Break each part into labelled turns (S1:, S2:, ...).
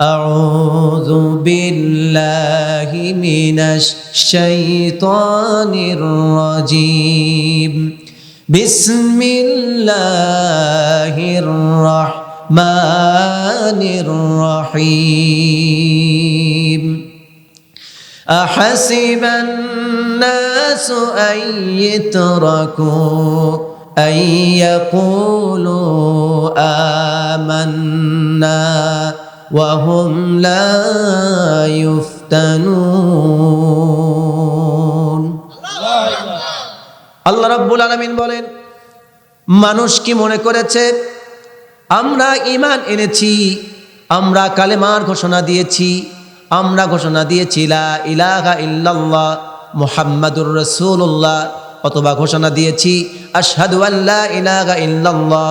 S1: أعوذ بالله من الشيطان الرجيم. بسم الله الرحمن الرحيم. أحسب الناس أن يتركوا أن يقولوا آمنا. وهم لا يفتنون আল্লাহ রাব্বুল আলামিন বলেন মানুষ কি মনে করেছে আমরা ঈমান এনেছি আমরা কালেমার ঘোষণা দিয়েছি আমরা ঘোষণা দিয়েছি লা ইলাহা ইল্লাল্লাহ মুহাম্মাদুর রাসূলুল্লাহ অথবা ঘোষণা দিয়েছি আশহাদু আল্লা ইলাহা ইল্লাল্লাহ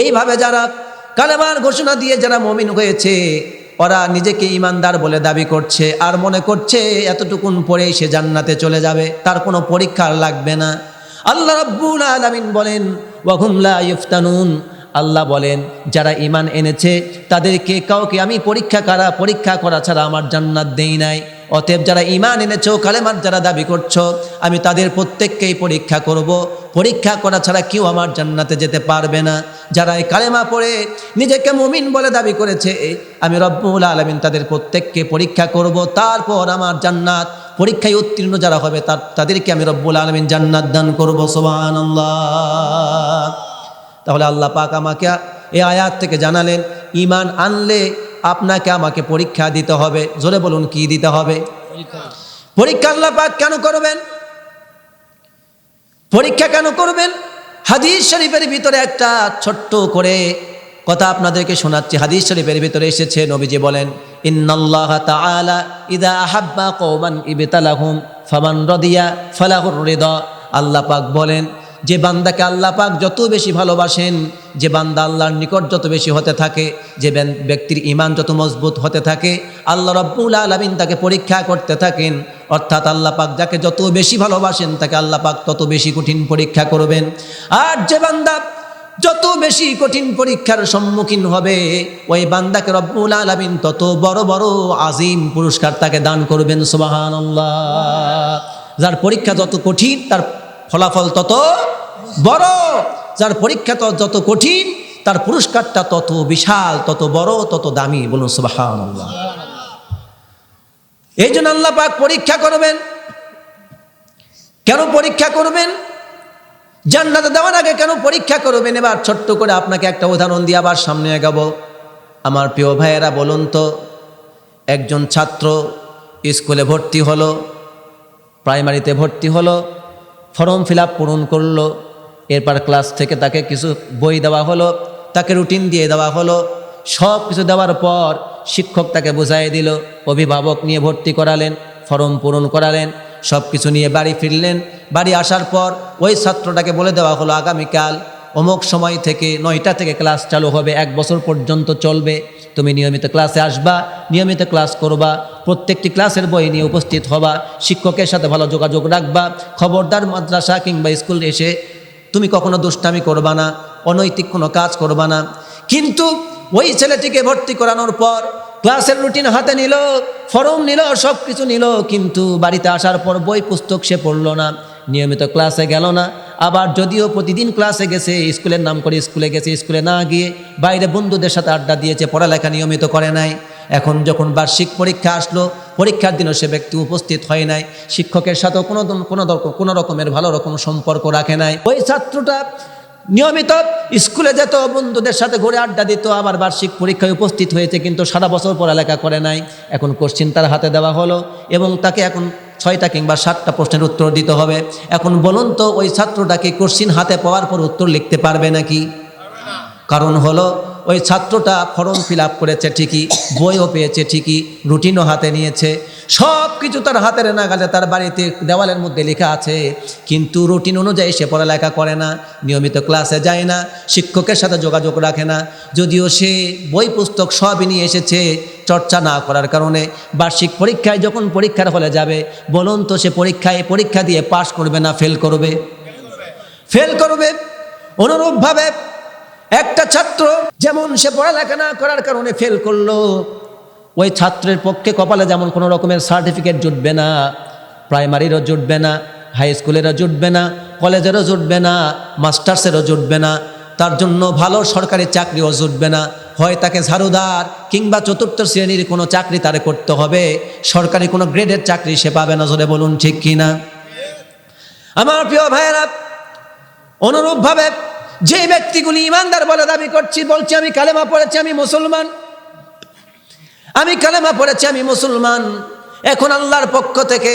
S1: এইভাবে যারা কালেমার ঘোষণা দিয়ে যারা মমিন হয়েছে, ওরা নিজেকে ইমানদার বলে দাবি করছে আর মনে করছে এতটুকুন পরেই সে জান্নাতে চলে যাবে, তার কোনো পরীক্ষা লাগবে না। আল্লাহ রাব্বুল আলামিন বলেন ওয়াহুম ইফতানুন। আল্লাহ বলেন, যারা ইমান এনেছে, তাদেরকে কাউকে আমি পরীক্ষা করা পরীক্ষা করা ছাড়া আমার জান্নাত দেই নাই। অতএব যারা ইমান এনেছো, কালেমার যারা দাবি করছ, আমি তাদের প্রত্যেককেই পরীক্ষা করব। পরীক্ষা করা ছাড়া কেউ আমার জান্নাতে যেতে পারবে না। যারা এই কালেমা পড়ে নিজেকে মুমিন বলে দাবি করেছে, আমি রব্বুল আলমিন তাদের প্রত্যেককে পরীক্ষা করব। তারপর আমার জান্নাত, পরীক্ষায় উত্তীর্ণ যারা হবে, তার, তাদেরকে আমি রব্বুল আলমিন জান্নাত দান করব। সোবান তাহলে আল্লাহ পাক আমাকে এই আয়াত থেকে জানালেন, ইমান আনলে আপনাকে আমাকে পরীক্ষা দিতে হবে। জোরে বলুন, কি দিতে হবে? পরীক্ষা আল্লাহ পাক কেন করবেন? পরীক্ষা কেন করবেন? হাদিস শরীফের ভিতরে একটা ছোট্ট করে কথা আপনাদেরকে শোনাচ্ছি। হাদিস শরীফের ভিতরে এসেছে, নবীজি বলেন, ইন্নাল্লাহ তাআলা ইদা আহাব্বা কওমান ইবতালাহুম ফামান রাদিয়া ফালাহুর রিদা। আল্লাহ পাক বলেন যে বান্দাকে আল্লাহ পাক যত বেশি ভালোবাসেন, যে বান্দা আল্লাহর নিকট যত বেশি হতে থাকে, যে ব্যক্তির ইমান যত মজবুত হতে থাকে, আল্লাহ রব্বুল আলমিন তাকে পরীক্ষা করতে থাকেন। অর্থাৎ আল্লাহ পাক যাকে যত বেশি ভালোবাসেন, তাকে আল্লাহ পাক তত বেশি কঠিন পরীক্ষা করবেন। আর যে বান্দা যত বেশি কঠিন পরীক্ষার সম্মুখীন হবে, ওই বান্দাকে রব্বুল আলমিন তত বড় বড় আজিম পুরস্কার তাকে দান করবেন সুবাহান যার পরীক্ষা যত কঠিন, তার ফলাফল তত বড়। যার পরীক্ষা যত কঠিন, তার পুরস্কারটা তত বিশাল, তত বড়, তত দামি বলুন সুবাহান এই জন্য আল্লাহ পাক পরীক্ষা করবেন। কেন পরীক্ষা করবেন? জান্নাতে দেওয়ার আগে কেন পরীক্ষা করবেন? এবার ছোট্ট করে আপনাকে একটা উদাহরণ দিয়ে আবার সামনে এগাবো। আমার প্রিয় ভাইয়েরা, বলুন তো, একজন ছাত্র স্কুলে ভর্তি হলো, প্রাইমারিতে ভর্তি হলো ফর্ম ফিল আপ পূরণ করল। এরপর ক্লাস থেকে তাকে কিছু বই দেওয়া হলো, তাকে রুটিন দিয়ে দেওয়া হলো। সব কিছু দেওয়ার পর শিক্ষক তাকে বুঝাই দিল, অভিভাবক নিয়ে ভর্তি করালেন, ফর্ম পূরণ করালেন সব কিছু নিয়ে বাড়ি ফিরলেন। বাড়ি আসার পর ওই ছাত্রটাকে বলে দেওয়া হলো, আগামীকাল অমুক সময় থেকে নয়টা থেকে ক্লাস চালু হবে, এক বছর পর্যন্ত চলবে। তুমি নিয়মিত ক্লাসে আসবা, নিয়মিত ক্লাস করবা, প্রত্যেকটি ক্লাসের বই নিয়ে উপস্থিত হবা, শিক্ষকের সাথে ভালো যোগাযোগ রাখবা, খবরদার মাদ্রাসা কিংবা স্কুল এসে তুমি কখনো দুষ্টামি করবা না, অনৈতিক কোনো কাজ করবা না। কিন্তু ওই ছেলেটিকে ভর্তি করানোর পর ক্লাসের রুটিন হাতে নিল, ফরম নিল সব কিছু নিল, কিন্তু বাড়িতে আসার পর বই পুস্তক সে পড়ল না। নিয়মিত ক্লাসে গেল না। আবার যদিও প্রতিদিন ক্লাসে গেছে, স্কুলের নাম করে স্কুলে গেছে, স্কুলে না গিয়ে বাইরে বন্ধুদের সাথে আড্ডা দিয়েছে, পড়ালেখা নিয়মিত করে নাই। এখন যখন বার্ষিক পরীক্ষা আসলো, পরীক্ষার দিনও সে ব্যক্তি উপস্থিত হয় নাই। শিক্ষকের সাথেও কোনো কোনো কোনো রকমের ভালো রকম সম্পর্ক রাখে নাই। ওই ছাত্রটা নিয়মিত স্কুলে যেত, বন্ধুদের সাথে ঘুরে আড্ডা দিত, আবার বার্ষিক পরীক্ষায় উপস্থিত হয়েছে, কিন্তু সারা বছর পড়ালেখা করে নাই। এখন কোশ্চিন তার হাতে দেওয়া হলো এবং তাকে এখন ছয়টা কিংবা সাতটা প্রশ্নের উত্তর দিতে হবে। এখন বলুন তো, ওই ছাত্রটাকে কোশ্চিন হাতে পাওয়ার পর উত্তর লিখতে পারবে নাকি? কারণ হলো, ওই ছাত্রটা ফর্ম ফিল করেছে ঠিকই, বইও পেয়েছে ঠিকই, রুটিনও হাতে নিয়েছে সব কিছু তার হাতের না নাগালে তার বাড়িতে দেওয়ালের মধ্যে লেখা আছে, কিন্তু রুটিন অনুযায়ী সে পড়ালেখা করে না, নিয়মিত ক্লাসে যায় না, শিক্ষকের সাথে যোগাযোগ রাখে না, যদিও সে বই পুস্তক সবই নিয়ে এসেছে চর্চা না করার কারণে বার্ষিক পরীক্ষায় যখন পরীক্ষার হলে যাবে, বলুন তো সে পরীক্ষায় পরীক্ষা দিয়ে পাশ করবে না ফেল করবে? ফেল করবে। অনুরূপভাবে একটা ছাত্র যেমন সে পড়ালেখা না করার কারণে ফেল করল, ওই ছাত্রের পক্ষে কপালে যেমন কোনো রকমের সার্টিফিকেট জুটবে না, প্রাইমারিরও জুটবে না, হাই স্কুলেরও জুটবে না, কলেজেরও জুটবে না, মাস্টার্সেরও জুটবে না তার জন্য ভালো সরকারি চাকরিও জুটবে না। হয় তাকে ঝাড়ুদার কিংবা চতুর্থ শ্রেণির কোনো চাকরি তার করতে হবে। সরকারি কোনো গ্রেডের চাকরি সে পাবে না, জোরে বলুন ঠিক কিনা আমার প্রিয় ভাইয়েরা, অনুরূপভাবে যে ব্যক্তিগুলি ইমানদার বলে দাবি করছি, বলছি আমি কালেমা পড়েছি, আমি মুসলমান। আমি কালেমা পড়েছি, আমি মুসলমান। এখন আল্লাহর পক্ষ থেকে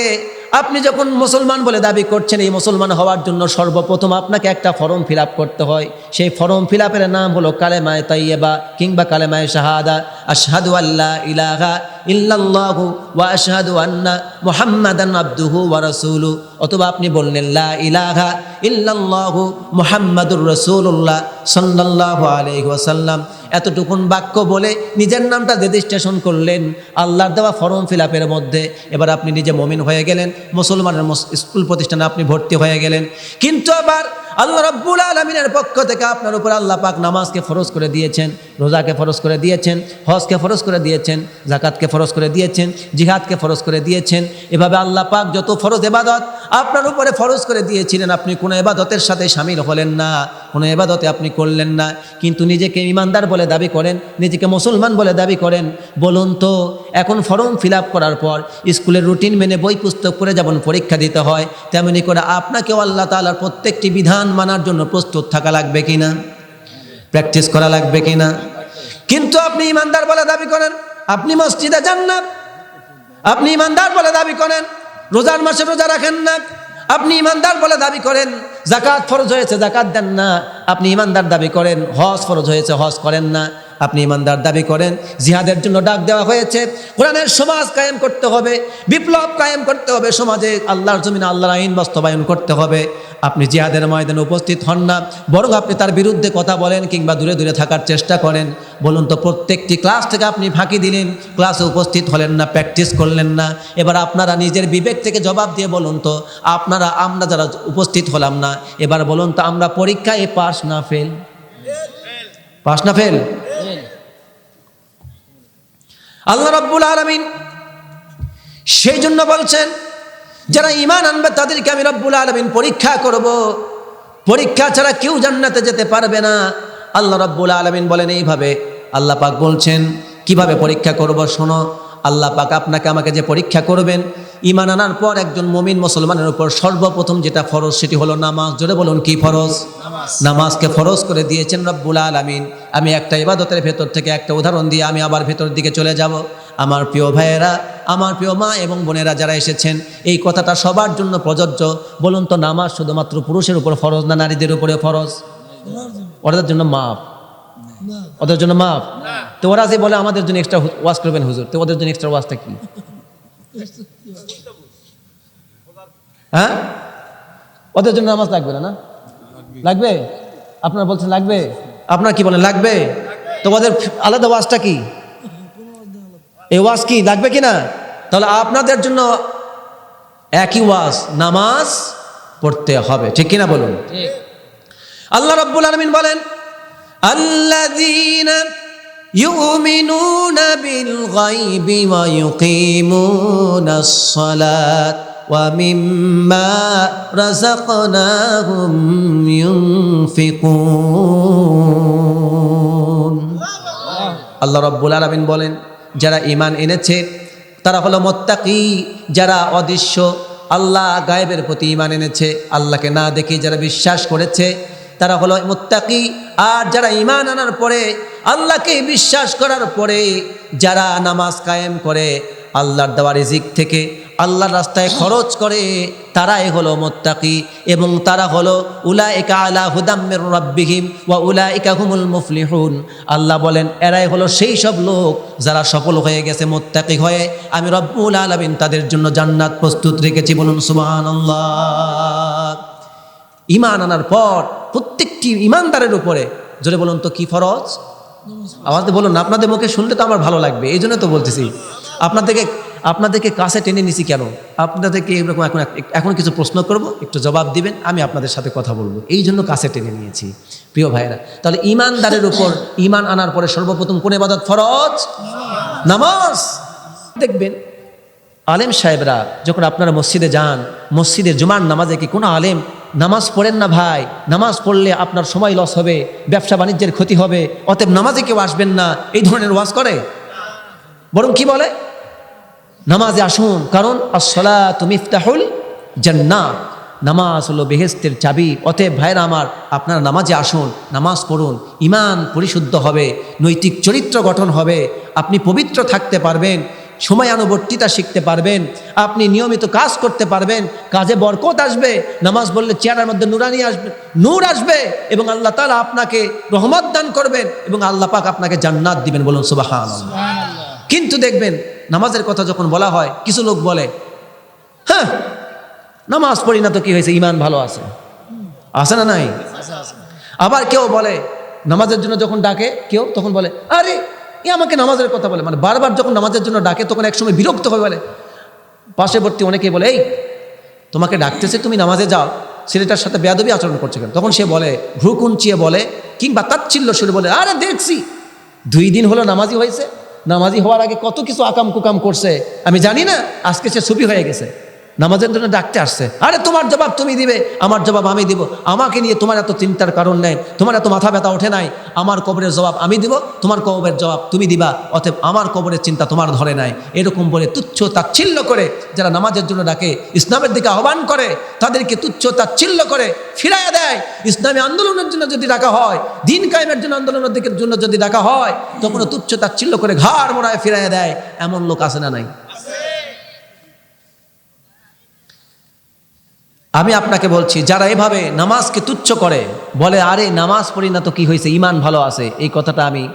S1: আপনি যখন মুসলমান বলে দাবি করছেন, এই মুসলমান হওয়ার জন্য সর্বপ্রথম আপনাকে একটা ফর্ম ফিল করতে হয়। সেই ফর্ম ফিল নাম হলো কালেমায় তাইয়েবা কিংবা কালেমায় শাহাদা। আশহাদু আল্লাহ ইলাহা ইল্লাল্লাহু ওয়া আশহাদু আন্না মুহাম্মাদান আব্দুহু ওয়া রাসূলু। অথবা আপনি বললেন, লা ইলাহা ইল্লাল্লাহু মুহাম্মাদুর রাসূলুল্লাহ সাল্লাল্লাহু আলাইহি ওয়াসাল্লাম। এতটুকুন বাক্য বলে নিজের নামটা রেজিস্ট্রেশন করলেন। আল্লাহর দেওয়া ফর্ম ফিল আপের মধ্যে এবার আপনি নিজে মমিন হয়ে গেলেন, মুসলমানের মুস- স্কুল প্রতিষ্ঠানে আপনি ভর্তি হয়ে গেলেন। কিন্তু আবার আল্লাহ রব্বুল আলমিনের পক্ষ থেকে আপনার উপর আল্লাহ পাক নামাজকে ফরজ করে দিয়েছেন, রোজাকে ফরজ করে দিয়েছেন, হজকে ফরজ করে দিয়েছেন জাকাতকে ফরজ করে দিয়েছেন, জিহাদকে ফরজ করে দিয়েছেন। এভাবে আল্লাহ পাক যত ফরজ এবাদত আপনার উপরে ফরজ করে দিয়েছিলেন, আপনি কোনো এবাদতের সাথে সামিল হলেন না, কোনো এবাদতে আপনি করলেন না। কিন্তু নিজেকে ইমানদার বলে দাবি করেন, নিজেকে মুসলমান বলে দাবি করেন। বলুন তো, এখন ফর্ম ফিল করার পর স্কুলের রুটিন মেনে বই পুস্তক পড়ে যেমন পরীক্ষা দিতে হয়, তেমনি করে আপনাকেও আল্লাহ তাআলার প্রত্যেকটি বিধান মানার জন্য প্রস্তুত থাকা লাগবে কি না প্র্যাকটিস করা লাগবে কি না কিন্তু আপনি ইমানদার বলে দাবি করেন, আপনি মসজিদে যান না। আপনি ইমানদার বলে দাবি করেন, রোজার মাসে রোজা রাখেন না। আপনি ইমানদার বলে দাবি করেন জাকাত ফরজ হয়েছে জাকাত দেন না। আপনি ইমানদার দাবি করেন, হজ ফরজ হয়েছে, হজ করেন না। আপনি ইমানদার দাবি করেন, জিহাদের জন্য ডাক দেওয়া হয়েছে, কোরআনের সমাজ কায়েম করতে হবে, বিপ্লব কায়েম করতে হবে, সমাজে আল্লাহর জমিনে আল্লাহর আইন বাস্তবায়ন করতে হবে। আপনি জিহাদের ময়দানে উপস্থিত হন না, বরং আপনি তার বিরুদ্ধে কথা বলেন কিংবা দূরে দূরে থাকার চেষ্টা করেন। বলুন তো, প্রত্যেকটি ক্লাস থেকে আপনি ফাঁকি দিলেন, ক্লাসে উপস্থিত হলেন না, প্র্যাকটিস করলেন না। এবার আপনারা নিজের বিবেক থেকে জবাব দিয়ে বলুন তো, আপনারা, আমরা যারা উপস্থিত হলাম না, এবার বলুন তো, আমরা পরীক্ষায় পাস না ফেল? পাস না ফেল? আল্লাহ রব্বুল আলমিন সেই জন্য বলছেন, যারা ইমান আনবে তাদেরকে আমি রব্বুল আলমিন পরীক্ষা করব। পরীক্ষা ছাড়া কেউ জান্নাতে যেতে পারবে না। আল্লাহ রব্বুল আলমিন বলেন এইভাবে আল্লাহ পাক বলছেন, কীভাবে পরীক্ষা করব শোনো? আল্লাহ পাক আপনাকে আমাকে যে পরীক্ষা করবেন ইমান আনার পর একজন মমিন মুসলমানের উপর সর্বপ্রথম যেটা ফরজ সেটি হলো নামাজ। জোরে বলুন কি ফরজ? নামাজকে ফরজ করে দিয়েছেন রব্বুল আলমিন। আমি একটা ইবাদতের ভেতর থেকে একটা উদাহরণ দিয়ে আমি আবার ভেতর দিকে চলে যাব। আমার প্রিয় ভাইয়েরা আমার প্রিয় মা এবং বোনেরা যারা এসেছেন এই কথাটা সবার জন্য প্রযোজ্য। বলুন তো নামাজ শুধুমাত্র পুরুষের উপর ফরজ না নারীদের উপরে ফরজ? ওদের জন্য মাপ ওদের জন্য মাপ তো ওরা যে বলে আমাদের জন্য এক্সট্রা ওয়াজ করবেন হুজুর তো ওদের জন্য এক্সট্রা ওয়াজটা কি? হ্যাঁ? ওদের জন্য নামাজ লাগবে না না? লাগবে? আপনারা বলছেন লাগবে? আপনারা কি বলেন লাগবে? তোমাদের আলাদা ওয়াজটা কি? এই ওয়াজ কি লাগবে কি না? তাহলে আপনাদের জন্য একই ওয়াজ নামাজ পড়তে হবে ঠিক কিনা বলুন? আল্লাহ রব্বুল আলমিন বলেন আল্লাহ يؤمنون بالغيب ويقيمون الصلاة ومما رزقناهم ينفقون আল্লাহ রব্বুল আলমিন বলেন যারা ইমান এনেছে তারা হলো মোত্তাকি যারা অদৃশ্য আল্লাহ গায়েবের প্রতি ইমান এনেছে আল্লাহকে না দেখে যারা বিশ্বাস করেছে তারা হলো মোত্তাকি। আর যারা ইমান আনার পরে, আল্লাহকে বিশ্বাস করার পরে যারা নামাজ কায়েম করে, আল্লাহর দেওয়া রিজিক থেকে, আল্লাহর রাস্তায় খরচ করে, তারাই হলো মোত্তাকি এবং তারা হলো উলা একা আলা হুদাম্মের রব্বিহিম বা উলা একা হুমুল মুফলিহুন। আল্লাহ বলেন, এরাই হলো সেই সব লোক যারা সফল হয়ে গেছে, মোত্তাকি হয়ে। আমি রব্বুল আলমিন তাদের জন্য জান্নাত প্রস্তুত রেখেছি, বলুন সুবাহ ইমান আনার পর প্রত্যেকটি ইমানদারের উপরে। জোরে বলুন তো, কি ফরজ? আমাদের বলুন আপনাদের মুখে শুনলে তো আমার ভালো লাগবে, এই জন্য তো বলতেছি। আপনাদেরকে আপনাদেরকে কাছে টেনে নিছি কেন? আপনাদেরকে এরকম এখন এখন কিছু প্রশ্ন করব, একটু জবাব দিবেন, আমি আপনাদের সাথে কথা বলব। এই জন্য কাছে টেনে নিয়েছি। প্রিয় ভাইরা তাহলে ইমানদারের উপর ইমান আনার পরে সর্বপ্রথম কোন এবাদত ফরজ? নামাজ। দেখবেন, আলেম সাহেবরা যখন আপনারা মসজিদে যান, মসজিদে জুমার নামাজে কি কোনো আলেম নামাজ পড়েন না ভাই। নামাজ পড়লে আপনার সময় লস হবে, ব্যবসা বাণিজ্যের ক্ষতি হবে, অতএব নামাজে কেউ আসবেন না। এই ধরনের ওয়াজ করে? বরং কি বলে? নামাজে আসুন, কারণ আসলা তুমি ইফতাহুল জান্নাত নামাজ হলো বেহেস্তের চাবি। অতএব ভাইরা আমার, আপনারা নামাজে আসুন, নামাজ পড়ুন। ইমান পরিশুদ্ধ হবে, নৈতিক চরিত্র গঠন হবে। আপনি পবিত্র থাকতে পারবেন। সময়ানুবর্তিতা শিখতে পারবেন আপনি নিয়মিত কাজ করতে পারবেন কাজে বরকত আসবে নামাজ বললে চেয়ারের মধ্যে নুরানি আসবে নূর আসবে এবং আল্লাহ তালা আপনাকে রহমত দান করবেন এবং আল্লাহ পাক আপনাকে জান্নাত দিবেন বলুন সুবাহান কিন্তু দেখবেন নামাজের কথা যখন বলা হয় কিছু লোক বলে হ্যাঁ নামাজ পড়ি না তো কি হয়েছে? ইমান ভালো আছে। আছে না নাই? আবার কেউ বলে নামাজের জন্য যখন ডাকে কেউ তখন বলে আরে এ আমাকে নামাজের কথা বলে মানে বারবার যখন নামাজের জন্য ডাকে, তখন একসময় বিরক্ত হয়ে বলে। পাশেবর্তী অনেকে বলে, এই, তোমাকে ডাকতেছে, তুমি নামাজে যাও। ছেলেটার সাথে বেয়াদবি আচরণ করছে কেন? তখন সে বলে, ভ্রু কুঞ্চিয়ে বলে, কিংবা তাচ্ছিল্য সুরে বলে, আরে দেখছি, দুই দিন হলো নামাজি হয়েছে। নামাজি হওয়ার আগে কত কিছু আকাম কুকাম করছে। আমি জানি না, আজকে সে সুফি হয়ে গেছে। নামাজের জন্য ডাকতে আসছে। আরে তোমার জবাব তুমি দিবে, আমার জবাব আমি দিব। আমাকে নিয়ে তোমার এত চিন্তার কারণ নেই, তোমার এত মাথা ব্যথা ওঠে নাই, আমার কবরের জবাব আমি দিব, তোমার কবরের জবাব তুমি দিবা, অতএব আমার কবরের চিন্তা তোমার ধরে নাই। এরকম বলে তুচ্ছ তাচ্ছিল্য করে যারা নামাজের জন্য ডাকে, ইসলামের দিকে আহ্বান করে, তাদেরকে তুচ্ছ তাচ্ছিল্য করে ফিরাইয়া দেয়। ইসলামী আন্দোলনের জন্য যদি ডাকা হয়, দিন কায়েমের জন্য আন্দোলনের দিকের জন্য যদি ডাকা হয় তখন তুচ্ছ তাচ্ছিল্য করে ঘাড় মোড়ায় ফিরাইয়া দেয়। এমন লোক আসে না নাই? আমি আপনাকে বলছি, যারা এভাবে নামাজকে তুচ্ছ করে, বলে, আরে, নামাজ পড়ি না তো কি হয়েছে? ইমান ভালো আছে। এই কথাটা আমি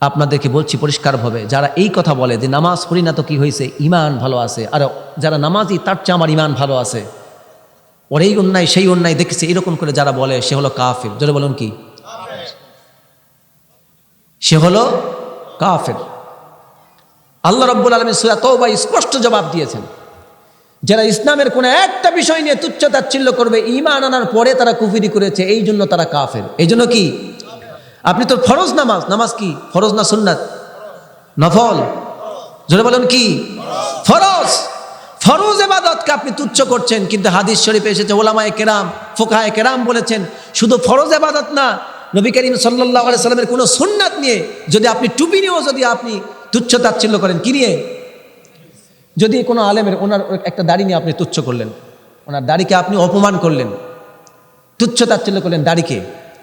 S1: আপনাদেরকে বলছি পরিষ্কারভাবে। যারা এই কথা বলে যে, নামাজ পড়ি না তো কি হয়েছে? ইমান ভালো আছে। আর যারা নামাজি, তার চেয়ে আমার ইমান ভালো আছে। ওর এই অন্যায়, সেই অন্যায় দেখেছে, এরকম করে যারা বলে, সে হলো কাফের। জোরে বলুন কি? সে হলো কাফের। আল্লাহ রব্বুল আলমী সুয়া তৌবা স্পষ্ট জবাব দিয়েছেন। যারা ইসলামের কোনো একটা বিষয় নিয়ে তুচ্ছ তাচ্ছিল্য করবে ইমান আনার পরে তারা কুফিরি করেছে, এই জন্য তারা কাফের। এই জন্য কি? আপনি তো ফরজ নামাজ। নামাজ কি? ফরজ না সুন্নাত? নফল? জোরে বলেন কি? ফরজ। ফরজ এবাদতকে আপনি তুচ্ছ করছেন, কিন্তু হাদিস শরীফে এসেছে, ওলামায় কেরাম, ফোকায় কেরাম বলেছেন, শুধু ফরজ এবাদত না, নবী করিম সাল্লাহ সাল্লামের কোনো সুন্নাত নিয়ে যদি আপনি টুপি নিয়েও যদি আপনি তুচ্ছ তাচ্ছিল্য করেন, কি নিয়ে? যদি কোনো আলেমের ওনার একটা দাড়ি নিয়ে আপনি তুচ্ছ করলেন, ওনার দাড়িকে আপনি অপমান করলেন, তুচ্ছ তাচ্ছিল্য করলেন দাড়িকে,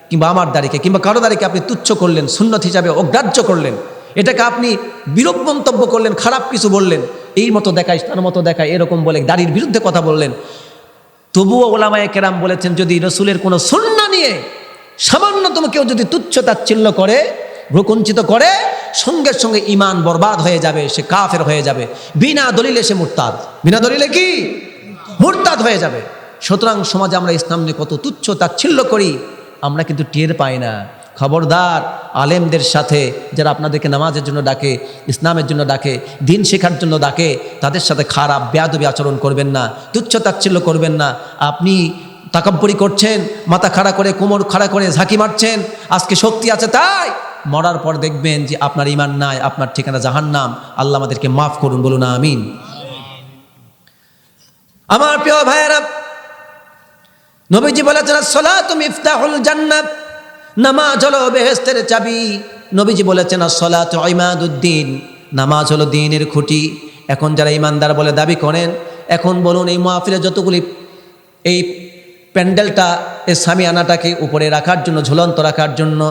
S1: কিংবা আমার দাড়িকে, কিংবা কারও দাড়িকে আপনি তুচ্ছ করলেন, সুন্নত হিসাবে অগ্রাহ্য করলেন, এটাকে আপনি বিরূপ মন্তব্য করলেন, খারাপ কিছু বললেন, এই মতো দেখায়, তার মতো দেখায়, এরকম বলে দাড়ির বিরুদ্ধে কথা বললেন। তবুও ওলামায় কেরাম বলেছেন, যদি রসুলের কোনো সুন্না নিয়ে সামান্যতম কেউ যদি তুচ্ছ তাচ্ছিল্য করে ভ্রুকুঞ্চিত করে সঙ্গে সঙ্গে ইমান বরবাদ হয়ে যাবে, সে কাফের হয়ে যাবে। বিনা দলিলে সে মুরতাদ। বিনা দলিলে কি? মুরতাদ হয়ে যাবে। সুতরাং সমাজে আমরা ইসলাম নিয়ে কত তুচ্ছ তাচ্ছিল্য করি, আমরা কিন্তু টের পাই না। খবরদার আলেমদের সাথে যারা আপনাদেরকে নামাজের জন্য ডাকে, ইসলামের জন্য ডাকে, দিন শেখার জন্য ডাকে, তাদের সাথে খারাপ, বেয়াদবি আচরণ করবেন না, তুচ্ছ তাচ্ছিল্য করবেন না। আপনি তাকাব্বরি করছেন, মাথা খাড়া করে, কোমর খাড়া করে ঝাঁকি মারছেন, আজকে শক্তি আছে তাই। মরার পর দেখবেন যে আপনার ইমান নাই, আপনার ঠিকানা জাহান নাম আল্লাহ আমাদেরকে মাফ করুন, বলুন আমিন। আমার প্রিয় ভাইয়েরা, নবীজি বলেছেন, সলাত মিফতাহুল জান্নাত নামাজ হলো বেহেস্তের চাবি। নবীজি বলেছেন, সলাত ইমাদুদ্দিন নামাজ হলো দিনের খুঁটি। এখন যারা ইমানদার বলে দাবি করেন, এখন বলুন, এই মাহফিলে যতগুলি এই প্যান্ডেলটা, এই সামিয়ানাটাকে উপরে রাখার জন্য, ঝুলন্ত রাখার জন্য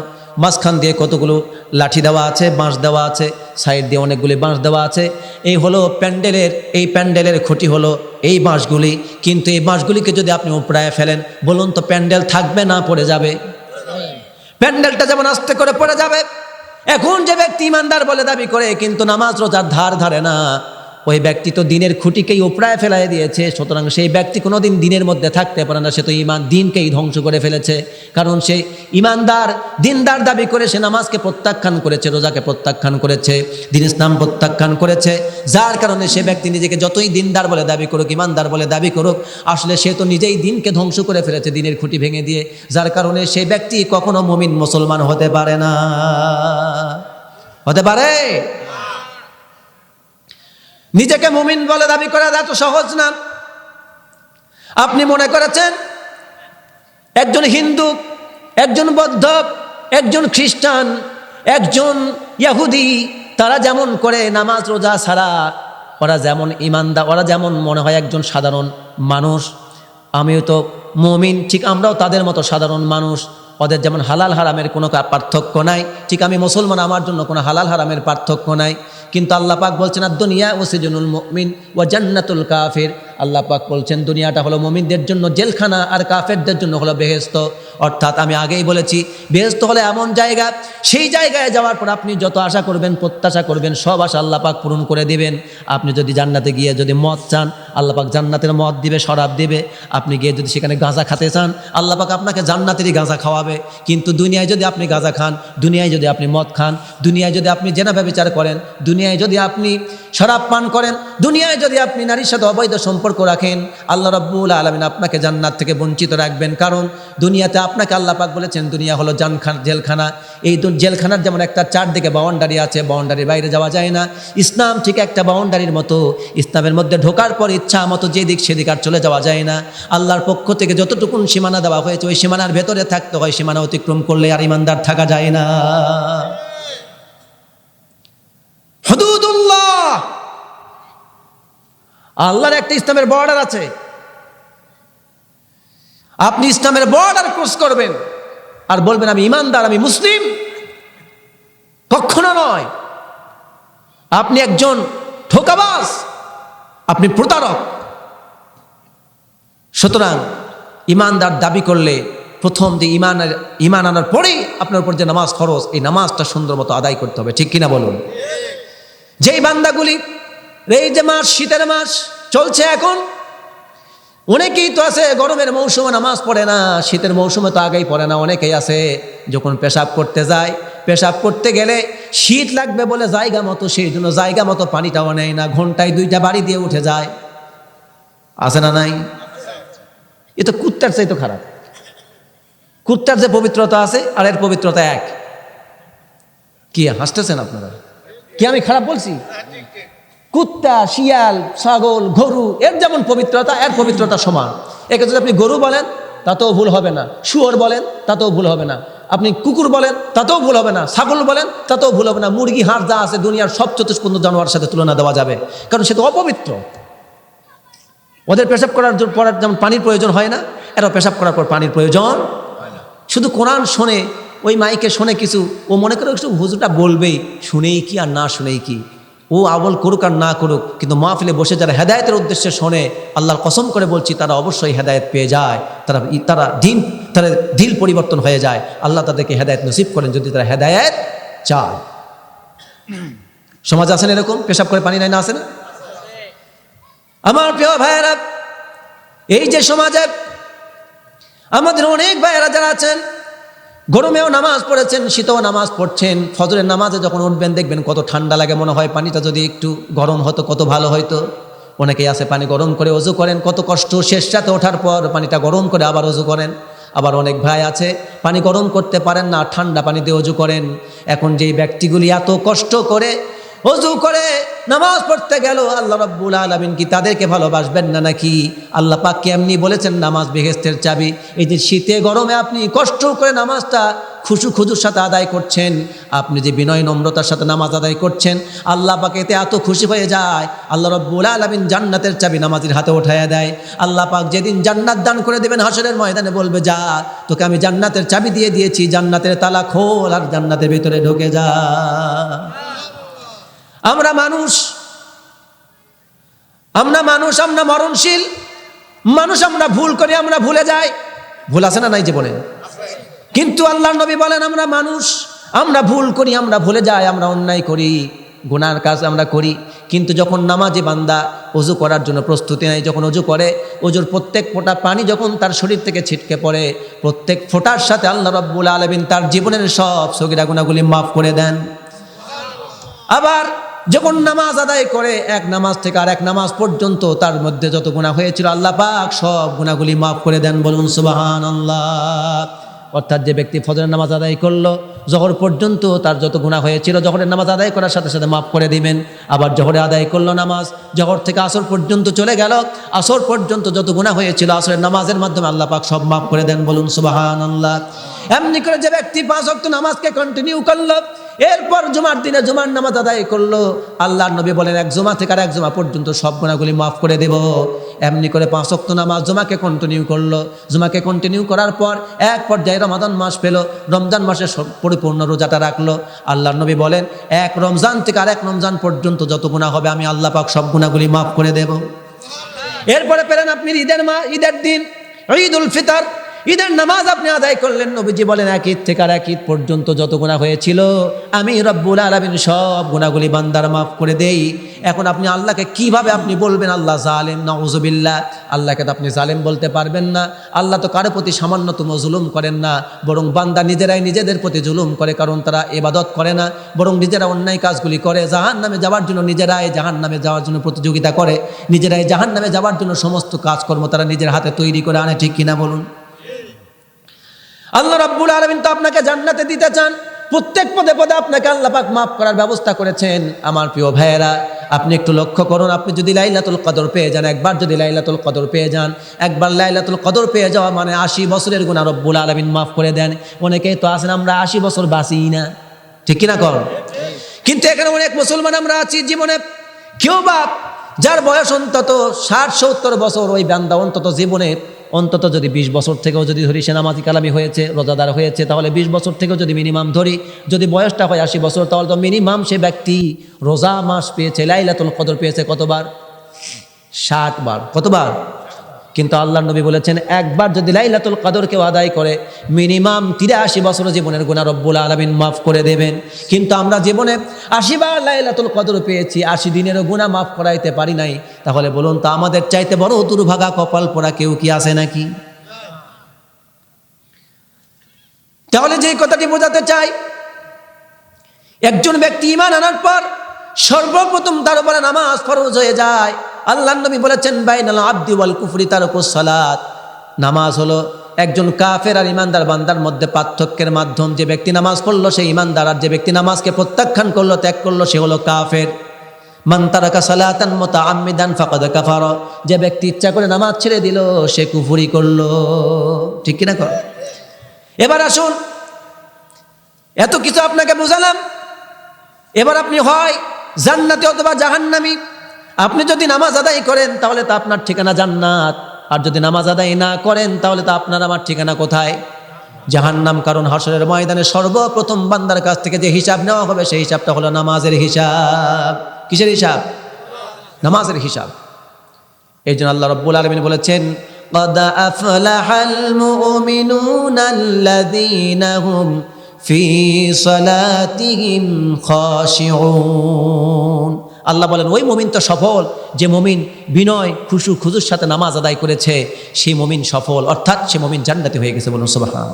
S1: মাঝখান দিয়ে কতগুলো লাঠি দেওয়া আছে, বাঁশ দেওয়া আছে, সাইড দিয়ে অনেকগুলি বাঁশ দেওয়া আছে। এই হলো প্যান্ডেলের, এই প্যান্ডেলের খুঁটি হলো এই বাঁশগুলি। কিন্তু এই বাঁশগুলিকে যদি আপনি উপড়ায় ফেলেন, বলুন তো প্যান্ডেল থাকবে না, পড়ে যাবে? প্যান্ডেলটা যেমন আস্তে করে পড়ে যাবে, এখন যে ব্যক্তি ইমানদার বলে দাবি করে, কিন্তু নামাজ রোজার ধার ধারে না। ওই ব্যক্তি তো দিনের খুঁটিকেই উপড়ায় ফেলাই দিয়েছে, সুতরাং সেই ব্যক্তি কোনোদিন দিনের মধ্যে থাকতে পারে না, সে তো ইমান দিনকেই ধ্বংস করে ফেলেছে। কারণ সে ইমানদার দিনদার দাবি করে সে নামাজকে প্রত্যাখ্যান করেছে, রোজাকে প্রত্যাখ্যান করেছে, দিন ইসলাম প্রত্যাখ্যান করেছে। যার কারণে সে ব্যক্তি নিজেকে যতই দিনদার বলে দাবি করুক ইমানদার বলে দাবি করুক, আসলে সে তো নিজেই দিনকে ধ্বংস করে ফেলেছে, দিনের খুঁটি ভেঙে দিয়ে। যার কারণে সে ব্যক্তি কখনো মমিন মুসলমান হতে পারে না। হতে পারে? নিজেকে মুমিন বলে দাবি করা এত সহজ না। আপনি মনে করেছেন, একজন হিন্দু, একজন বৌদ্ধ, একজন খ্রিস্টান, একজন ইয়াহুদি তারা যেমন করে নামাজ, রোজা ছাড়া, ওরা যেমন ইমানদা ওরা যেমন মনে হয় একজন সাধারণ মানুষ, আমিও তো মমিন, ঠিক আমরাও তাদের মতো সাধারণ মানুষ। ওদের যেমন হালাল হারামের কোনো পার্থক্য নাই, ঠিক আমি মুসলমান, আমার জন্য কোনো হালাল হারামের পার্থক্য নাই। কিন্তু আল্লাহ পাক বলছেন আর দুনিয়া ও সিজনুল মুমিন ও জান্নাতুল কাফের। আল্লাহ পাক বলছেন, দুনিয়াটা হলো মুমিনদের জন্য জেলখানা আর কাফেরদের জন্য হলো বেহেস্ত অর্থাৎ আমি আগেই বলেছি বেহেস্ত হলো এমন জায়গা, সেই জায়গায় যাওয়ার পর আপনি যত আশা করবেন, প্রত্যাশা করবেন, সব আশা আল্লাহ পাক পূরণ করে দিবেন। আপনি যদি জান্নাতে গিয়ে যদি মদ চান, আল্লাহ পাক জান্নাতের মদ দিবে, শরাব দিবে। আপনি গিয়ে যদি সেখানে গাঁজা খেতে চান, আল্লাহ পাক আপনাকে জান্নাতেরই গাঁজা খাওয়াবে। কিন্তু দুনিয়ায় যদি আপনি গাঁজা খান, দুনিয়ায় যদি আপনি মদ খান, দুনিয়ায় যদি আপনি জেনা ব্যবচার করেন, দুনিয়ায় যদি আপনি শরাব পান করেন। দুনিয়ায় যদি আপনি নারীর সাথে অবৈধ সম্পর্ক রাখেন, আল্লাহ রব্বুল আলমিন আপনাকে জান্নাত থেকে বঞ্চিত রাখবেন। কারণ দুনিয়াতে আপনাকে আল্লাহ পাক বলেছেন, দুনিয়া হলো জানখান জেলখানা। এই জেলখানার যেমন একটা চারদিকে বাউন্ডারি আছে, বাউন্ডারির বাইরে যাওয়া যায় না। ইসলাম ঠিক একটা বাউন্ডারির মতো। ইসলামের মধ্যে ঢোকার পর ইচ্ছা মতো যেদিক সেদিক আর চলে যাওয়া যায় না। আল্লাহর পক্ষ থেকে যতটুকুন সীমানা দেওয়া হয়েছে, ওই সীমানার ভেতরে থাকতে হয়। সীমানা অতিক্রম করলে আর ইমানদার থাকা যায় না। আল্লাহর একটা ইসলামের বর্ডার আছে। আপনি ইসলামের বর্ডার ক্রস করবেন আর বলবেন, আমি ইমানদার, আমি মুসলিম? কখনো নয়। আপনি একজন ঠোকাবাস আপনি প্রতারক। সুতরাং ইমানদার দাবি করলে প্রথম যে ইমানের ইমান আনার পরেই আপনার উপর যে নামাজ খরচ এই নামাজটা সুন্দর মতো আদায় করতে হবে। ঠিক কিনা বলুন? যেই বান্দাগুলি এই যে মাস, শীতের মাস, চলছে এখন? অনেকেই তো আছে, গরমের মৌসুমে নামাজ পড়ে না, শীতের মৌসুমে তো আগেই পড়ে না, অনেকেই আছে, যখন পেশাব করতে যায়, পেশাব করতে গেলে শীত লাগবে বলে জায়গা মতো, সেই জন্য জায়গা মতো পানিটাও নেয় না, ঘন্টায় দুইটা বাড়ি দিয়ে উঠে যায়। আছে না নাই? এ তো কুত্তার চাই তো খারাপ। কুত্তার যে পবিত্রতা আছে, আর এর পবিত্রতা এক। কি হাসতেছেন আপনারা? কি আমি খারাপ বলছি? কুত্তা, শিয়াল, ছাগল, গরু, এর যেমন পবিত্রতা, এর পবিত্রতা সমান। একে যদি আপনি গরু বলেন, তাতেও ভুল হবে না। শুয়োর বলেন, তাতেও ভুল হবে না। আপনি কুকুর বলেন, তাতেও ভুল হবে না। ছাগল বলেন, তাতেও ভুল হবে না। মুরগি, হাঁস যা আছে দুনিয়ার সব চতুষ্পন্ন জানোয়ারের সাথে তুলনা দেওয়া যাবে। কারণ সে তো অপবিত্র। ওদের পেশাব করার পড়ার যেমন পানির প্রয়োজন হয় না এরা পেশাব করার পর পানির প্রয়োজন শুধু কোরআন শোনে, ওই মাইকে শোনে কিছু, ও মনে করে একটু হুজুরটা বলবেই, শুনেই কি আর না শুনেই কি? ও আবল করুক আর না করুক, কিন্তু মাহফিলে বসে যারা হেদায়তের উদ্দেশ্যে শোনে, আল্লাহর কসম করে বলছি, তারা অবশ্যই হেদায়ত পেয়ে যায়, তারা তারা দিন তারা দিল পরিবর্তন হয়ে যায়। আল্লাহ তাদেরকে হেদায়ত নসিব করেন যদি তারা হেদায়ত চায়। সমাজ আছেন এরকম? পেশাব করে পানি নাই না আসেন আমার প্রিয় ভাইয়েরা, এই যে সমাজে আমাদের অনেক ভাইয়েরা যারা আছেন গরমেও নামাজ পড়েছেন, শীতেও নামাজ পড়ছেন, ফজরের নামাজে যখন উঠবেন, দেখবেন কত ঠান্ডা লাগে, মনে হয় পানিটা যদি একটু গরম হতো কত ভালো হতো অনেকেই আছে পানি গরম করে অজু করেন, কত কষ্ট, শেষ রাতে ওঠার পর পানিটা গরম করে আবার অজু করেন। আবার অনেক ভাই আছে, পানি গরম করতে পারেন না, ঠান্ডা পানিতে অজু করেন। এখন যেই ব্যক্তিগুলি এত কষ্ট করে অজু করে নামাজ পড়তে গেল, আল্লাহ রব্বুল আলমিন কি তাদেরকে ভালোবাসবেন না নাকি? আল্লাহ পাক এমনি বলেছেন নামাজ বেহেস্তের চাবি? এই যে শীতে গরমে আপনি কষ্ট করে নামাজটা খুশু খুজুর সাথে আদায় করছেন, আপনি যে বিনয় নম্রতার সাথে নামাজ আদায় করছেন, আল্লাহ পাক এতে এত খুশি হয়ে যায়, আল্লাহ রব্বুল আলমিন জান্নাতের চাবি নামাজের হাতে উঠাইয়া দেয়। আল্লাহ পাক যেদিন জান্নাত দান করে দেবেন, হাসরের ময়দানে বলবে, যা, তোকে আমি জান্নাতের চাবি দিয়ে দিয়েছি, জান্নাতের তালা খোল আর জান্নাতের ভিতরে ঢুকে যা। আমরা মানুষ। আমরা মানুষ, আমরা মরণশীল। মানুষ আমরা ভুল করি, আমরা ভুলে যাই। ভুল আছে না নাই জীবনে? কিন্তু আল্লাহ নবী বলেন, আমরা মানুষ। আমরা ভুল করি, আমরা ভুলে যাই, আমরা অন্যায় করি, গুনার কাজ আমরা করি। কিন্তু যখন নামাজে বান্দা অজু করার জন্য প্রস্তুতি নেয়, যখন অজু করে, অজুর প্রত্যেক ফোঁটা পানি যখন তার শরীর থেকে ছিটকে পড়ে, প্রত্যেক ফোঁটার সাথে আল্লাহ রব্বুল আলমিন তার জীবনের সব সগিরা গুণাগুলি মাফ করে দেন। আবার যখন নামাজ আদায় করে, এক নামাজ থেকে আর এক নামাজ পর্যন্ত তার মধ্যে যত গুণা হয়েছিল, আল্লাহ পাক সব গুণাগুলি মাফ করে দেন। বলুন সুবাহান আল্লাহ অর্থাৎ যে ব্যক্তি ফজরের নামাজ আদায় করল, জহর পর্যন্ত তার যত গুণা হয়েছিল, জহরের নামাজ আদায় করার সাথে সাথে মাফ করে দিবেন। আবার জহরে আদায় করল নামাজ, জহর থেকে আসর পর্যন্ত চলে গেল, আসর পর্যন্ত যত গুণা হয়েছিল, আসরের নামাজের মাধ্যমে আল্লাহ পাক সব মাফ করে দেন। বলুন সুবাহান আল্লাহ এমনি করে যে ব্যক্তি পাঁচ অক্ট নামাজকে কন্টিনিউ করল এরপর জুমার দিনে জুমার নামাজ আদায় করল। আল্লাহর নবী বলেন, এক জুমা থেকে আর এক জমা পর্যন্ত সব গুণাগুলি মাফ করে দেব। এমনি করে পাঁচ অক্ত নামাজ জমাকে কন্টিনিউ করল। জুমাকে কন্টিনিউ করার পর এক পর্যায়ে রমাদান মাস পেল। রমজান মাসে পরিপূর্ণ রোজাটা রাখল। আল্লাহর নবী বলেন, এক রমজান থেকে আর এক রমজান পর্যন্ত যত গুণা হবে, আমি আল্লাহ পাক সব গুণাগুলি মাফ করে দেব। এরপরে পেলেন আপনি ঈদের মা, ঈদের দিন ঈদ উল ফিতর। ঈদের নামাজ আপনি আদায় করলেন, নবীজি বলেন, এক ঈদ থেকে আর এক ঈদ পর্যন্ত যত গুণা হয়েছিল, আমি রব্বুল আলমিন সব গুণাগুলি বান্দার মাফ করে দেই। এখন আপনি আল্লাহকে কীভাবে আপনি বলবেন, আল্লাহ জালেম নওজবিল্লা আল্লাহকে তো আপনি জালেম বলতে পারবেন না। আল্লাহ তো কারও প্রতি সামান্যতম জুলুম করেন না, বরং বান্দা নিজেরাই নিজেদের প্রতি জুলুম করে, কারণ তারা এবাদত করে না, বরং নিজেরা অন্যায় কাজগুলি করে। জাহান নামে যাওয়ার জন্য নিজেরাই জাহান নামে যাওয়ার জন্য প্রতিযোগিতা করে, নিজেরাই জাহান নামে যাওয়ার জন্য সমস্ত কাজকর্ম তারা নিজের হাতে তৈরি করে আনে, ঠিক কিনা বলুন? আল্লাহ রাব্বুল আলমিন তো আপনাকে জান্নাতে দিতে চান। প্রত্যেক পদে পদে আপনাকে আল্লাহ পাক মাফ করার ব্যবস্থা করেছেন। আমার প্রিয় ভাইয়েরা, আপনি একটু লক্ষ্য করুন, আপনি যদি লাইলাতুল কদর পেয়ে যান, একবার যদি লাইলাতুল কদর পেয়ে যান, একবার লাইলাতুল কদর পেয়ে যাওয়া মানে আশি বছরের গুণা রব্বুল আলমিন মাফ করে দেন। অনেকেই তো আছেন, আমরা আশি বছর বাঁচি না। ঠিক কিনা কর কিন্তু এখানে অনেক মুসলমান আমরা আছি জীবনে। কেউ বাপ যার বয়স অন্তত ষাট, সত্তর বছর ওই বান্দা অন্তত জীবনে অন্তত যদি বিশ বছর থেকেও যদি ধরি সেনামাজি কালামি হয়েছে, রোজাদার হয়েছে, তাহলে বিশ বছর থেকেও যদি মিনিমাম ধরি, যদি বয়সটা হয় আশি বছর, তাহলে তো মিনিমাম সে ব্যক্তি রোজা মাস পেয়েছে, লাইলাতুল কদর পেয়েছে কতবার? ষাট বার। কতবার? কিন্তু আল্লাহ নবী বলেছেন, একবার যদি লাইলাতুল কদর কেউ আদায় করে, মিনিমাম তিরাশি বছর জীবনের গুণা রব্বুল আলমিন মাফ করে দেবেন। কিন্তু আমরা জীবনে আশি বার লাইলাতুল কদর পেয়েছি, আশি দিনেরও গুণা মাফ করাইতে পারি নাই। তাহলে বলুন তো, আমাদের চাইতে বড় দুর্ভাগা কপাল পড়া কেউ কি আছে নাকি? তাহলে যে কথাটি বোঝাতে চাই, একজন ব্যক্তি ইমান আনার পর সর্বপ্রথম তার উপরে নামাজ ফরজ হয়ে যায়। আল্লাহ নবী বলেছেন, বাইনাল আব্দি ওয়াল কুফরি তার উপর সালাত। নামাজ হলো একজন কাফের আর ইমানদার বান্দার মধ্যে পার্থক্যের মাধ্যম। যে ব্যক্তি নামাজ পড়ল সেই ইমানদার। আর যে ব্যক্তি নামাজকে প্রত্যাখ্যান করল, ত্যাগ করল, সে হলো কাফের। মান তারাকা সালাতান মতা আম্মিদান ফাকাদ কাফার। যে ব্যক্তি ইচ্ছা করে নামাজ ছেড়ে দিল, সে কুফুরি করল। ঠিক কিনা কর এবার আসুন, এত কিছু আপনাকে বুঝালাম। এবার আপনি হয় জান্নাতি অথবা জাহান্নামি। আপনি যদি নামাজ আদায় করেন তাহলে তো আপনার ঠিকানা জান্নাত আর যদি নামাজ আদায় না করেন তাহলে তো আপনার আমার ঠিকানা কোথায় জাহান্নাম কারণ হাসরের ময়দানে সর্বপ্রথম বান্দার কাছ থেকে যে হিসাব নেওয়া হবে সেই হিসাবটা হলো নামাজের হিসাব কিসের হিসাব নামাজের হিসাব এই জন্য আল্লাহ রব্বুল আলমিন বলেছেন قد أفلح المؤمنون الذين هم في صلاتهم خاشعون আল্লাহ বলেন, ওই মমিন তো সফল যে মমিন বিনয়, খুশু, খুজুর সাথে নামাজ আদায় করেছে সেই মমিন সফল। অর্থাৎ সে মমিন জান্নাতি হয়ে গেছে বলুন সুবহান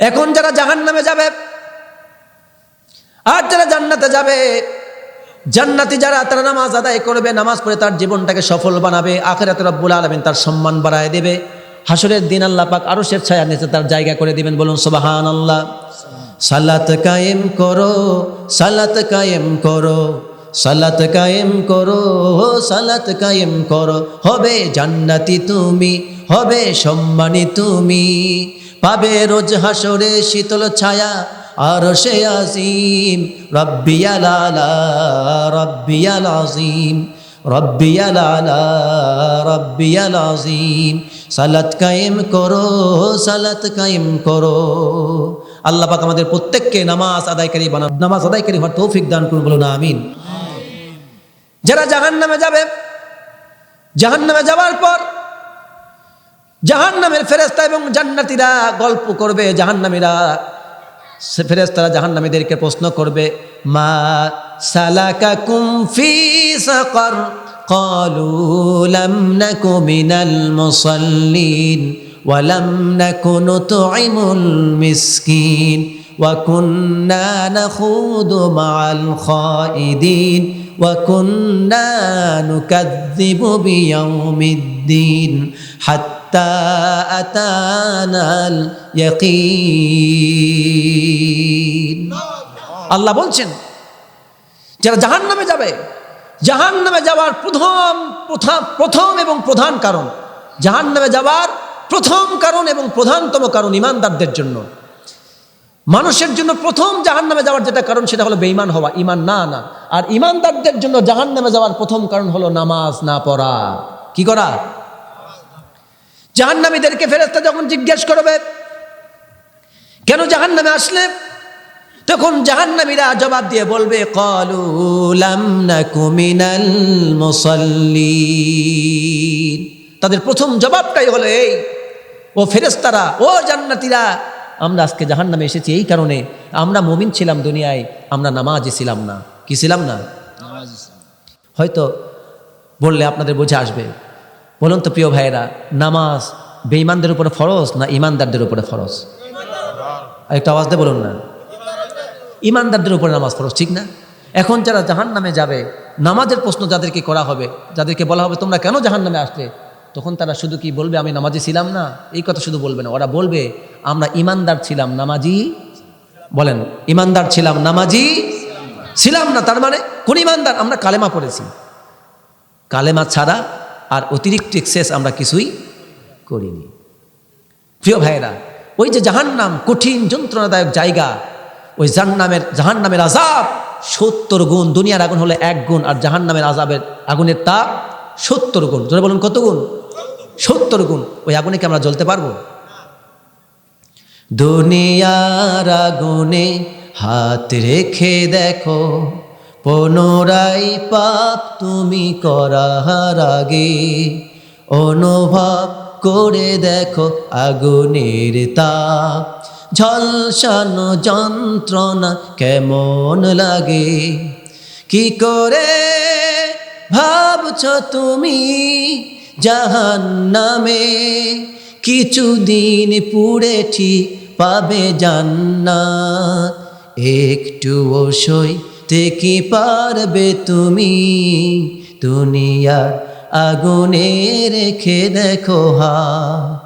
S1: এখন যারা জাহান নামে যাবে, আর যারা জান্নাতে যাবে, জান্নাতি যারা, তারা নামাজ আদায় করবে, নামাজ পড়ে তার জীবনটাকে সফল বানাবে, আখেরাতে রব্বুল আলমিন তার সম্মান বাড়ায় দেবে। হাসরের দিন আল্লাহ পাক আরও শের ছায়া নিচে তার জায়গা করে দিবেন বলুন সুবাহান আল্লাহ সালাত কায়েম করো, সালাত কায়েম করো, সালাত কায়েম করো, সালাত কায়েম করো। হবে জান্নাতি তুমি, হবে সম্মানী তুমি। পাবে রোজ হাসরে শীতল ছায়া, আর সে আজিম, রব্বিয়াল আলা, রব্বিয়াল আজিম, রব্বিয়াল আলা, রব্বিয়াল আজিম। সালাত কায়েম করো, সালাত কায়েম করো। আল্লাহ পাক আমাদের প্রত্যেককে নামাজ আদায়কারী বানা নামাজ আদায়কারী হওয়ার তৌফিক দান করুন বলুন আমিন যারা জাহান নামে যাবে জাহান নামে যাওয়ার পর জাহান নামের ফেরেস্তা এবং জান্নাতিরা গল্প করবে জাহান্নামীরা সে ফেরেস্তারা জাহান্নামীদেরকে প্রশ্ন করবে মা সালাকা কুমফি সাকর قالوا لم نك من المصلين ولم نك نطعم المسكين وكنا نخوض مع الخائدين وكنا نكذب بيوم الدين حتى أتانا اليقين আল্লাহ বলছেন যারা জাহান নামে যাবে জাহান নামে যাওয়ার প্রথম প্রথম প্রথম এবং প্রধান কারণ জাহান নামে যাওয়ার প্রথম কারণ এবং প্রধানতম কারণ ইমানদারদের জন্য। মানুষের জন্য প্রথম জাহান নামে যাওয়ার যেটা কারণ সেটা হলো বেঈমান হওয়া ইমান না না আর ইমানদারদের জন্য জাহান নামে যাওয়ার প্রথম কারণ হলো নামাজ না পড়া। কি করা? জাহান্নামীদেরকে ফেরেস্তা যখন জিজ্ঞেস করবে, কেন জাহান নামে আসলে? তখন জাহান্নামীরা জবাব দিয়ে বলবে কলুলাম মিনাল মুসাল্লিন। তাদের প্রথম জবাবটাই হলো এই ও ফেরেস্তারা ও জান্নাতীরা আমরা আজকে জাহান্নামে এসেছি এই কারণে আমরা মমিন ছিলাম দুনিয়ায় আমরা নামাজে ছিলাম না। কি ছিলাম না? হয়তো বললে আপনাদের বুঝে আসবে। বলুন তো প্রিয় ভাইয়েরা নামাজ বেঈমানদের উপরে ফরজ না ইমানদারদের উপরে ফরজ? আর একটু আওয়াজ দিয়ে বলুন না। ইমানদারদের উপরে নামাজ ফরজ ঠিক না? এখন যারা জাহান নামে যাবে নামাজের প্রশ্ন যাদেরকে করা হবে যাদেরকে বলা হবে তোমরা কেন জাহান নামে আসলে? তখন তারা শুধু কি বলবে, আমি নামাজি ছিলাম না এই কথা শুধু বলবে না। ওরা বলবে, আমরা ইমানদার ছিলাম, নামাজি বলেন, ইমানদার ছিলাম, নামাজি ছিলাম না। তার মানে কোন ইমানদার, আমরা কালেমা পড়েছি। কালেমা ছাড়া আর অতিরিক্ত এক্সেস আমরা কিছুই করিনি। প্রিয় ভাইয়েরা, ওই যে জাহান্নাম, কঠিন, যন্ত্রণাদায়ক জায়গা, ওই জাহান্নামের জাহান্নামের আজাব সত্তর গুণ, দুনিয়ার আগুন হলে এক গুণ, আর জাহান্নামের আজাবের আগুনের তাপ সত্তর গুণ। জোরে বলুন, কত গুণ? সত্তর গুণ, ওই আগুনে কি আমরা জ্বলতে পারব? দুনিয়ার আগুনে হাত রেখে দেখো, পুনরায় পাপ তুমি করার আগে অনুভব করে দেখো আগুনের তাপ। ঝলসানো যন্ত্রণা কেমন লাগে? কি করে ভাবছ তুমি? জাহান নামে কিছুদিন পুড়ে ঠিক পাবে জান্নাত। একটু সইতে কি পারবে তুমি? দুনিয়ার আগুনে রেখে দেখো হা।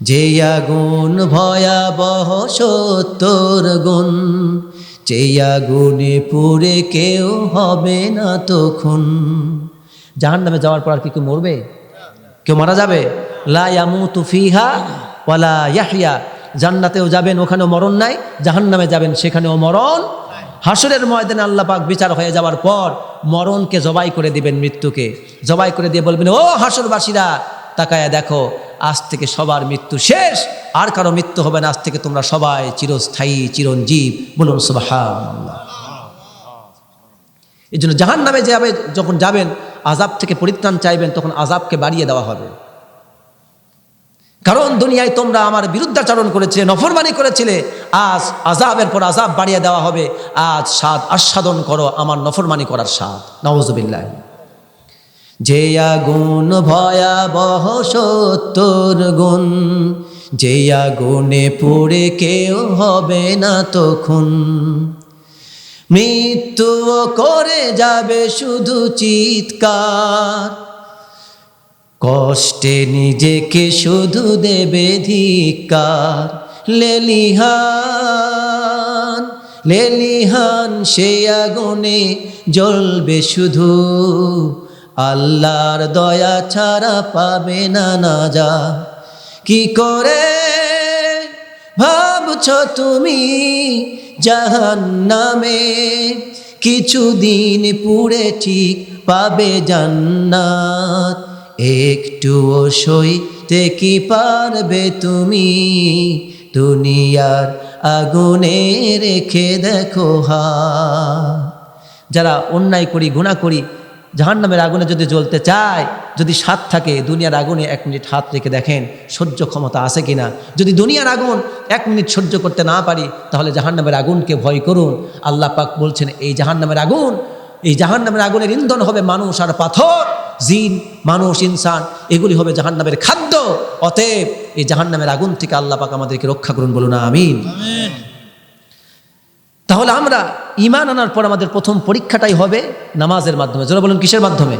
S1: যে আগুন ভয়াবহ সত্তর গুণ, যে আগুনে পুড়ে কেউ হবে না তখন। জাহান নামে যাওয়ার পর আর কি কেউ মরবে? কেউ মারা যাবে? লা ইয়ামুতু ফিহা ওয়ালা ইয়াহইয়া। জান্নাতেও যাবেন, ওখানেও মরণ নাই, জাহান্নামে যাবেন, সেখানেও মরণ হাসরের ময়দানে আল্লাহ পাক বিচার হয়ে যাওয়ার পর মরণকে জবাই করে দিবেন মৃত্যুকে। জবাই করে দিয়ে বলবেন, ও হাসরবাসীরা তাকায়া দেখো, আজ থেকে সবার মৃত্যু শেষ। আর কারও মৃত্যু হবে না, আজ থেকে তোমরা সবাই চিরস্থায়ী, চিরঞ্জীব। বলুন, সুবহানাল্লাহ। এই জন্য জাহান নামে যাবে, যখন যাবেন আজাব থেকে পরিত্রাণ চাইবেন, তখন আজাবকে বাড়িয়ে দেওয়া হবে। কারণ দুনিয়ায় তোমরা আমার বিরুদ্ধাচরণ করেছিলে, নফরমানি করেছিলে, আজ আজাবের পর আজাব বাড়িয়ে দেওয়া হবে। আজ স্বাদ আস্বাদন করো, আমার নফরমানি করার স্বাদ। নওয়াজবিল্লাহ যে আগুন ভয়াবহ সত্তর গুণ, যে আগুনে পড়ে কেউ হবে না তখন। মৃত্যু করে যাবে শুধু চিৎকার। কষ্টে নিজেকে শুধু দেবে ধিকার লেলিহান লেলিহান, সে আগুনে জ্বলবে শুধু। আল্লাহর দয়া ছাড়া পাবে না না যা কি করে ভাবছ তুমি? জাহান নামে কিছুদিন পুড়ে ঠিক পাবে জান্নাত। একটু সইতে কি পারবে তুমি? দুনিয়ার আগুনে রেখে দেখো হা যারা অন্যায় করি গুণা করি জাহান্নামের আগুনে যদি জ্বলতে চায়, যদি স্বাদ থাকে, দুনিয়ার আগুনে এক মিনিট হাত রেখে দেখেন সহ্য ক্ষমতা আছে কিনা। যদি দুনিয়ার আগুন এক মিনিট সহ্য করতে না পারি, তাহলে জাহান্নামের আগুনকে ভয় করুন। আল্লাহ পাক বলছেন, এই জাহান্নামের আগুন, এই জাহান্নামের আগুনের ইন্ধন হবে মানুষ আর পাথর, জিন, মানুষ, ইনসান, এগুলি হবে জাহান্নামের খাদ্য। অতএব এই জাহান্নামের আগুন থেকে আল্লাহ পাক আমাদেরকে রক্ষা করুন বলুন, আমিন। তাহলে আমরা ইমান আনার পর আমাদের প্রথম পরীক্ষাটাই হবে নামাজের মাধ্যমে। যারা বলুন, কিসের মাধ্যমে?